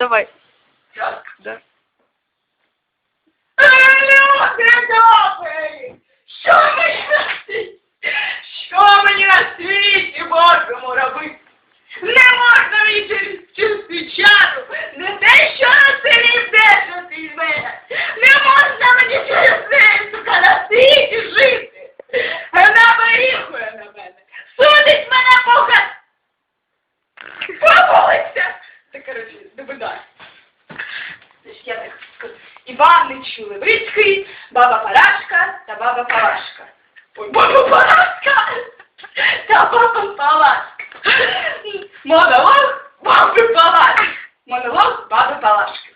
Давай. Так. Да. Люди добрі! Що мені на світі? Що мені на світі Божому робити? Не можна мені через цю свічану, не те, що на селі вдешати з мене. Не можна мені через коротше, добидай. Я так скажу. Іванич Левицький, баба Парашка та баба Палашка. Ой, баба Парашка! Та баба Палашка. Монолог баби Палашки. Монолог баба-палашка.